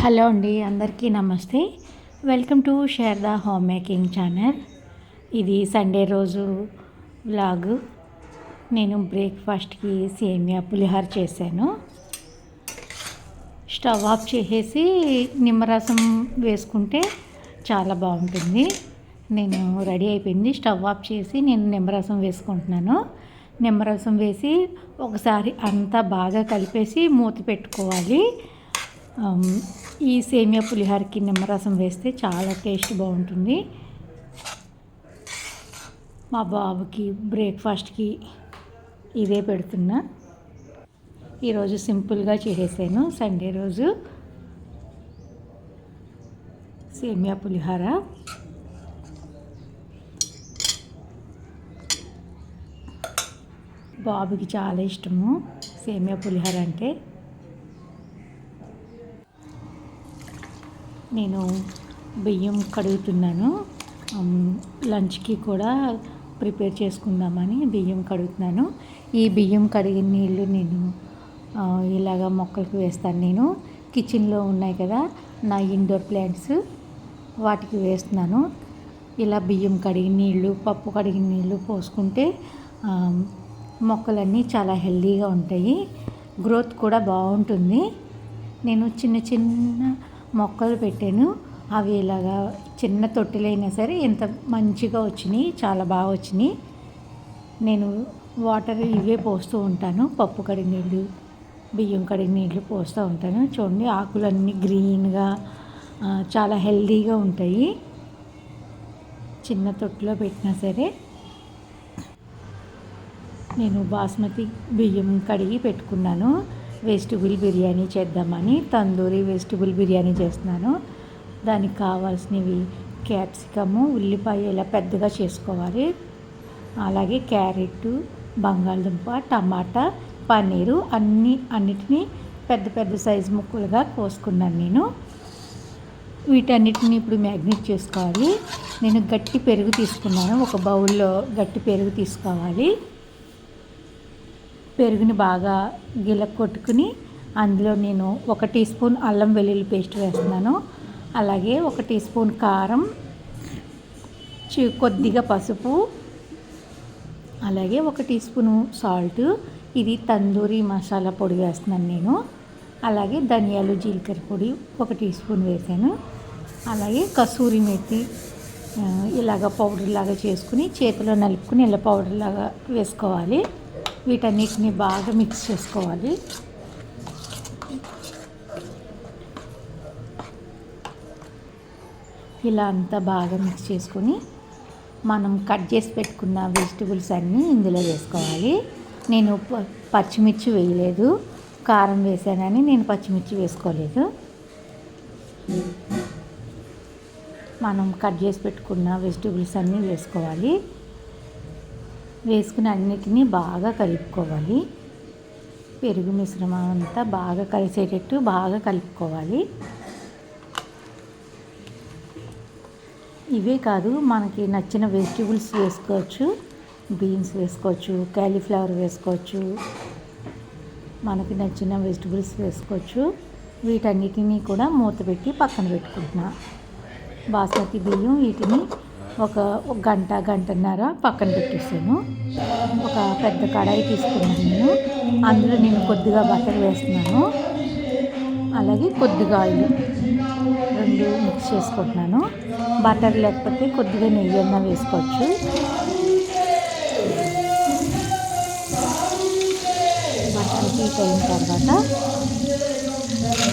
Hello అండి అందరికీ నమస్తే. Welcome to share the home making channel. ఇది సండే రోజు వ్లాగ్. నేను బ్రేక్ఫాస్ట్కి సేమియా పులిహోర చేశాను. స్టవ్ ఆఫ్ చేసేసి నిమ్మరసం వేసుకుంటే చాలా బాగుంటుంది. నేను రెడీ అయిపోయింది. స్టవ్ ఆఫ్ చేసి నేను నిమ్మరసం వేసుకుంటున్నాను. నిమ్మరసం వేసి ఒకసారి అంతా బాగా కలిపేసి మూత పెట్టుకోవాలి. ఈ సేమియా పులిహోరకి నిమ్మరసం వేస్తే చాలా టేస్ట్ బాగుంటుంది. మా బాబుకి బ్రేక్ఫాస్ట్కి ఇదే పెడుతున్నా. ఈరోజు సింపుల్గా చేసేసాను. సండే రోజు సేమియా పులిహోర. బాబుకి చాలా ఇష్టము సేమియా పులిహోర అంటే. నేను బియ్యం కడుగుతున్నాను. లంచ్కి కూడా ప్రిపేర్ చేసుకుందామని బియ్యం కడుగుతున్నాను. ఈ బియ్యం కడిగిన నీళ్ళు నేను ఇలాగ మొక్కలకు వేస్తాను నేను. కిచెన్లో ఉన్నాయి కదా నా ఇండోర్ ప్లాంట్స్ వాటికి వేస్తున్నాను. ఇలా బియ్యం కడిగిన నీళ్ళు పప్పు కడిగిన నీళ్ళు పోసుకుంటే మొక్కలన్నీ చాలా హెల్దీగా ఉంటాయి. గ్రోత్ కూడా బాగుంటుంది. నేను చిన్న చిన్న మొక్కలు పెట్టాను. అవి ఇలాగా చిన్న తొట్టిలైనా సరే ఇంత మంచిగా వచ్చినాయి చాలా బాగా వచ్చినాయి. నేను వాటర్ ఇవే పోస్తూ ఉంటాను. పప్పు కడిగి నీళ్ళు బియ్యం కడిగి నీళ్ళు పోస్తూ ఉంటాను. చూడండి ఆకులన్నీ గ్రీన్గా చాలా హెల్దీగా ఉంటాయి. చిన్న తొట్టిలో పెట్టినా సరే నేను బాస్మతి బియ్యం కడిగి పెట్టుకున్నాను. వెజిటబుల్ బిర్యానీ చేద్దామని తందూరి వెజిటబుల్ బిర్యానీ చేస్తున్నాను. దానికి కావాల్సినవి క్యాప్సికము ఉల్లిపాయ ఇలా పెద్దగా చేసుకోవాలి. అలాగే క్యారెట్ బంగాళదుంప టమాటా పన్నీరు అన్ని అన్నిటినీ పెద్ద పెద్ద సైజు ముక్కలుగా కోసుకున్నాను నేను. వీటన్నిటిని ఇప్పుడు మ్యాగ్నేట్ చేసుకోవాలి. నేను గట్టి పెరుగు తీసుకున్నాను. ఒక బౌల్లో గట్టి పెరుగు తీసుకోవాలి. పెరుగుని బాగా గిల కొట్టుకుని అందులో నేను ఒక టీ స్పూన్ అల్లం వెల్లుల్లి పేస్ట్ వేస్తున్నాను. అలాగే ఒక టీ స్పూన్ కారం చి- కొద్దిగా పసుపు అలాగే ఒక టీ స్పూను సాల్ట్ ఇది తందూరి మసాలా పొడి వేస్తున్నాను నేను. అలాగే ధనియాలు జీలకర్ర పొడి ఒక టీ స్పూన్ వేసాను. అలాగే కసూరి మెత్తి ఇలాగ పౌడర్ లాగా చేసుకుని చేతిలో నలుపుకుని ఇలా పౌడర్ లాగా వేసుకోవాలి. వీటన్నిటిని బాగా మిక్స్ చేసుకోవాలి. ఇలా అంతా బాగా మిక్స్ చేసుకొని మనం కట్ చేసి పెట్టుకున్న వెజిటబుల్స్ అన్నీ ఇందులో వేసుకోవాలి. నేను ప- పచ్చిమిర్చి వేయలేదు. కారం వేసానని నేను పచ్చిమిర్చి వేసుకోలేదు. మనం కట్ చేసి పెట్టుకున్న వెజిటబుల్స్ అన్నీ వేసుకోవాలి. వేసుకుని అన్నిటినీ బాగా కలుపుకోవాలి. పెరుగు మిశ్రమం అంతా బాగా కలిసేటట్టు బాగా కలుపుకోవాలి. ఇవే కాదు మనకి నచ్చిన వెజిటబుల్స్ వేసుకోవచ్చు బీన్స్ వేసుకోవచ్చు క్యాలీఫ్లవర్ వేసుకోవచ్చు మనకి నచ్చిన వెజిటబుల్స్ వేసుకోవచ్చు. వీటన్నిటినీ కూడా మూత పెట్టి పక్కన పెట్టుకుంటున్నా. బాస్మతి బియ్యం వీటిని ఒక గంట గంటన్నర పక్కన పెట్టేసాను. ఒక పెద్ద కడాయి తీసుకున్నాను నేను. అందులో నేను కొద్దిగా బటర్ వేస్తున్నాను. అలాగే కొద్దిగా ఆయిల్ రెండు మిక్స్ చేసుకుంటున్నాను. బటర్ లేకపోతే కొద్దిగా నెయ్యి అన్న వేసుకోవచ్చు. బటర్ హీట్ అయిన తర్వాత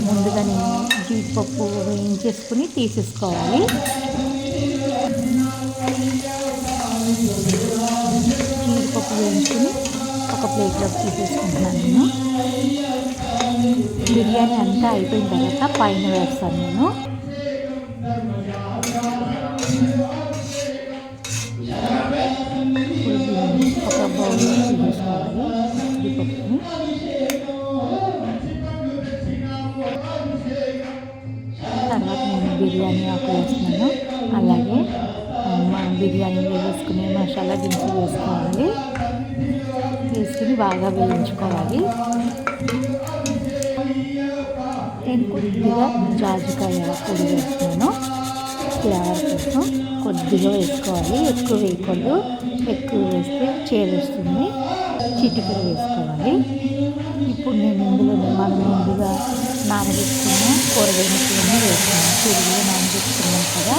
ముందుగా నేను జీడిపప్పు వేయించేసుకుని తీసేసుకోవాలి. ఒక ప్లేట్లోకి తీసేసుకుంటున్నాను నేను. బిర్యానీ అంతా అయిపోయిన తర్వాత పైన వేస్తాను నేను. ఒక బౌల్ తీసుకోవాలి తర్వాత నేను బిర్యానీ ఆకు వేస్తున్నాను. అలాగే బిర్యానీలో వేసుకునే మసాలా దినుసులు వేసుకోవాలి. వేసుకుని బాగా వేయించుకోవాలి. నేను కొద్దిగా జాజికాయ పొడి వేస్తున్నాను. ఫ్లేవర్ కోసం కొద్దిగా వేసుకోవాలి. ఎక్కువ వేయకూడదు. ఎక్కువ వేస్తే చేరుస్తుంది చిటికలు వేసుకోవాలి. ఇప్పుడు నేను ఇందులో మనం ముందుగా నానబెట్టుకున్న కూరగాయలు వేసుకున్నాను పెరుగులో నానబెట్టుకున్నాం కదా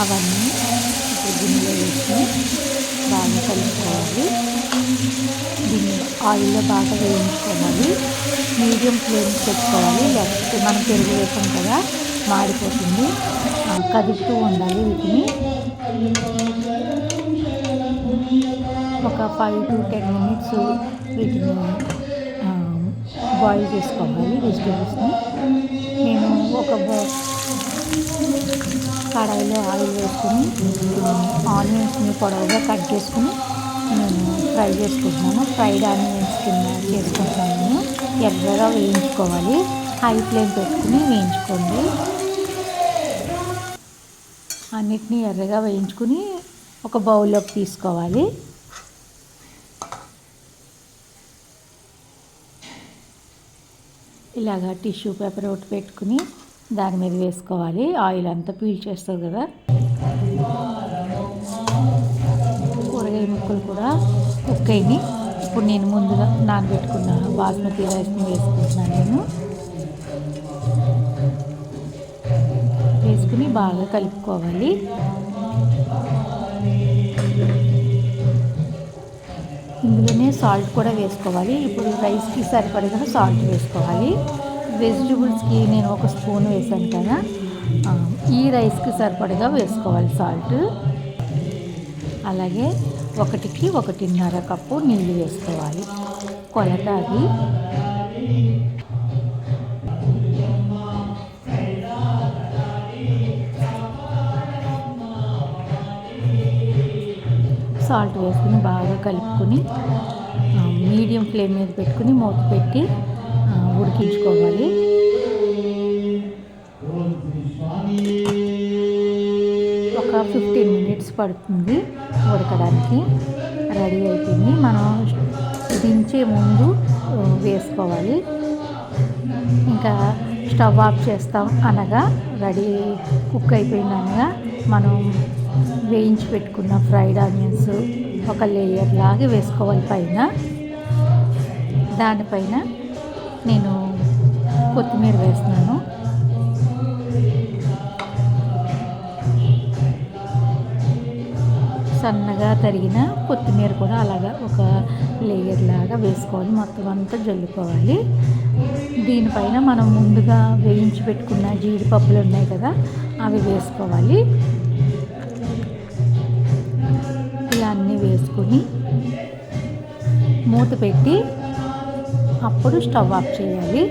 అవన్నీ గిన్నెలో వేసుకుని బాగా కలుపుకోవాలి. దీన్ని ఆయిల్లో బాగా వేయించుకోవాలి. మీడియం ఫ్లేమ్ పెట్టుకోవాలి. లేకపోతే మనం పెరుగు వేసాం కదా మాడిపోతుంది. కదుపుతూ ఉండాలి వీటిని. ఒక ఫైవ్ టు టెన్ మినిట్స్ వీటిని బాయిల్ చేసుకోవాలి వెజిటేబుల్స్ని. నేను ఒక కడాయిలో ఆయిల్ వేసుకుని ఆనియన్స్ని పొడవుగా కట్ చేసుకుని నేను ఫ్రై చేసుకుంటున్నాను. ఫ్రైడ్ ఆనియన్స్ కింద చేసుకుంటున్నాను ఎర్రగా వేయించుకోవాలి. హై ఫ్లేమ్ పెట్టుకుని వేయించుకోండి. అన్నిటినీ ఎర్రగా వేయించుకుని ఒక బౌల్లోకి తీసుకోవాలి. ఇలాగా టిష్యూ పేపర్ ఒకటి పెట్టుకుని దాని మీద వేసుకోవాలి. ఆయిల్ అంతా పీల్ చేస్తుంది కదా. కూరగాయ ముక్కలు కూడా కుక్ అయినాయి. ఇప్పుడు నేను ముందుగా నానబెట్టుకున్న బాస్మతి రైస్ని వేసుకుంటున్నాను నేను. వేసుకుని బాగా కలుపుకోవాలి. ఇందులోనే సాల్ట్ కూడా వేసుకోవాలి. ఇప్పుడు రైస్కి సరిపడగా సాల్ట్ వేసుకోవాలి. వెజిటబుల్స్కి నేను ఒక స్పూన్ వేసాను కదా ఈ రైస్కి సరిపడగా వేసుకోవాలి సాల్ట్. అలాగే ఒకటికి ఒకటిన్నర కప్పు నీళ్ళు వేసుకోవాలి కొలత అది. సాల్ట్ వేసుకుని బాగా కలుపుకొని మీడియం ఫ్లేమ్ మీద పెట్టుకుని మూత పెట్టి ఉడికించుకోవాలి. ఒక ఫిఫ్టీన్ మినిట్స్ పడుతుంది ఉడకడానికి. రెడీ అయిపోయింది. మనం దించే ముందు వేసుకోవాలి. ఇంకా స్టవ్ ఆఫ్ చేస్తాం అనగా రెడీ కుక్ అయిపోయింది అనగా మనం వేయించి పెట్టుకున్న ఫ్రైడ్ ఆనియన్స్ ఒక లేయర్ లాగా వేసుకోవాలి పైన. దానిపైన నేను కొత్తిమీర వేస్తున్నాను. సన్నగా తరిగిన కొత్తిమీర కూడా అలాగా ఒక లేయర్ లాగా వేసుకోవాలి. మొత్తం అంతా జల్లుకోవాలి. దీనిపైన మనం ముందుగా వేయించి పెట్టుకున్న జీడిపప్పులు ఉన్నాయి కదా అవి వేసుకోవాలి. ఇలా అన్నీ వేసుకొని మూత పెట్టి అప్పుడు స్టవ్ ఆఫ్ చేయాలి.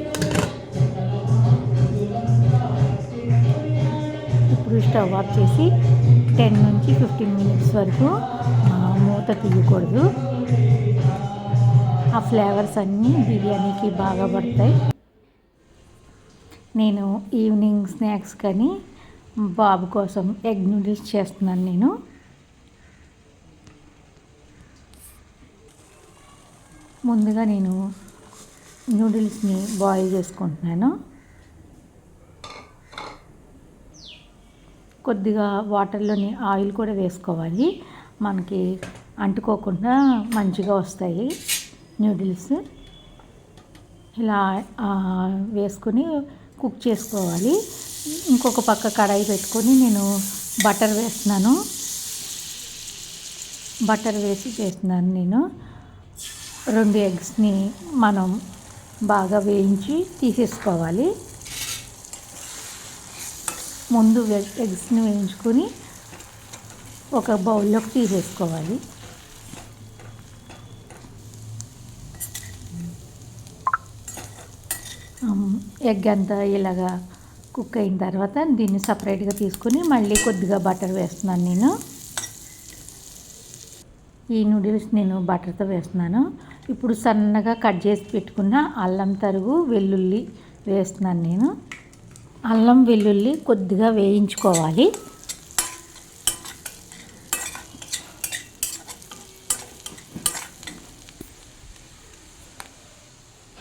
ఇప్పుడు స్టవ్ ఆఫ్ చేసి టెన్ నుంచి ఫిఫ్టీన్ మినిట్స్ వరకు మూత తీయకూడదు. ఆ ఫ్లేవర్స్ అన్నీ బిర్యానీకి బాగా పడతాయి. నేను ఈవినింగ్ స్నాక్స్ కానీ బాబు కోసం ఎగ్ నూడిల్స్ చేస్తున్నాను నేను. ముందుగా నేను నూడిల్స్ని బాయిల్ చేసుకుంటున్నాను. కొద్దిగా వాటర్లోని ఆయిల్ కూడా వేసుకోవాలి. మనకి అంటుకోకుండా మంచిగా వస్తాయి నూడిల్స్. ఇలా వేసుకొని కుక్ చేసుకోవాలి. ఇంకొక పక్క కడాయి పెట్టుకొని నేను బటర్ వేస్తున్నాను. బటర్ వేసి చేస్తున్నాను నేను. రెండు ఎగ్స్ని మనం బాగా వేయించి తీసేసుకోవాలి. ముందు ఎగ్స్ని వేయించుకొని ఒక బౌల్లోకి తీసేసుకోవాలి. ఎగ్ అంతా ఇలాగా కుక్ అయిన తర్వాత దీన్ని సపరేట్గా తీసుకొని మళ్ళీ కొద్దిగా బటర్ వేస్తున్నాను నేను. ఈ నూడిల్స్ నేను బటర్తో వేస్తున్నాను. ఇప్పుడు సన్నగా కట్ చేసి పెట్టుకున్న అల్లం తరుగు వెల్లుల్లి వేస్తున్నాను నేను. అల్లం వెల్లుల్లి కొద్దిగా వేయించుకోవాలి.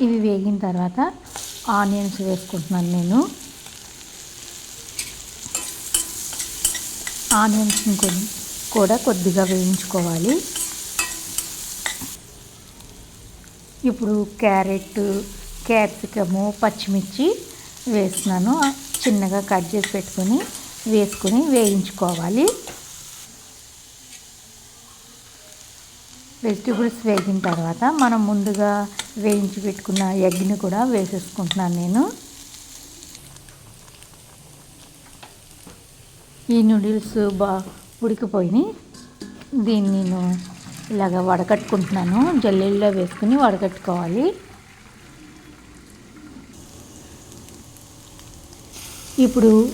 ఇవి వేగిన తర్వాత ఆనియన్స్ వేసుకుంటున్నాను నేను. ఆనియన్స్ని కూడా కొద్దిగా వేయించుకోవాలి. ఇప్పుడు క్యారెట్ క్యాప్సికము పచ్చిమిర్చి వేస్తున్నాను. చిన్నగా కట్ చేసి పెట్టుకొని వేసుకొని వేయించుకోవాలి. వెజిటబుల్స్ వేగిన తర్వాత మనం ముందుగా వేయించి పెట్టుకున్న ఎగ్ని కూడా వేసేసుకుంటున్నాను నేను. ఈ నూడిల్స్ బా ఉడికిపోయినాయి. దీన్ని నేను ఇలాగ వడకట్టుకుంటున్నాను. జల్లెల్లో వేసుకుని వడకట్టుకోవాలి. ఇప్పుడు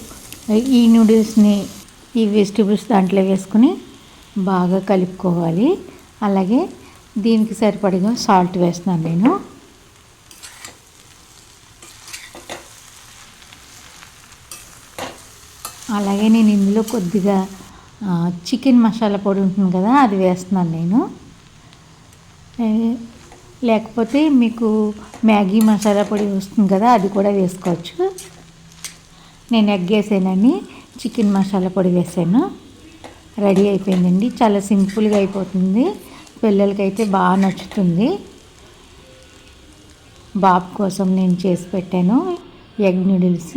ఈ నూడిల్స్ని ఈ వెజిటబుల్స్ దాంట్లో వేసుకుని బాగా కలుపుకోవాలి. అలాగే దీనికి సరిపడిగా సాల్ట్ వేస్తున్నాను నేను. అలాగే నేను ఇందులో కొద్దిగా చికెన్ మసాలా పొడి ఉంటుంది కదా అది వేస్తున్నాను నేను. లేకపోతే మీకు మ్యాగీ మసాలా పొడి వస్తుంది కదా అది కూడా వేసుకోవచ్చు. నేను ఎగ్ వేసానని చికెన్ మసాలా పొడి వేసాను. రెడీ అయిపోయిందండి. చాలా సింపుల్గా అయిపోతుంది. పిల్లలకైతే బాగా నచ్చుతుంది. బాబు కోసం నేను చేసి పెట్టాను ఎగ్ నూడిల్స్.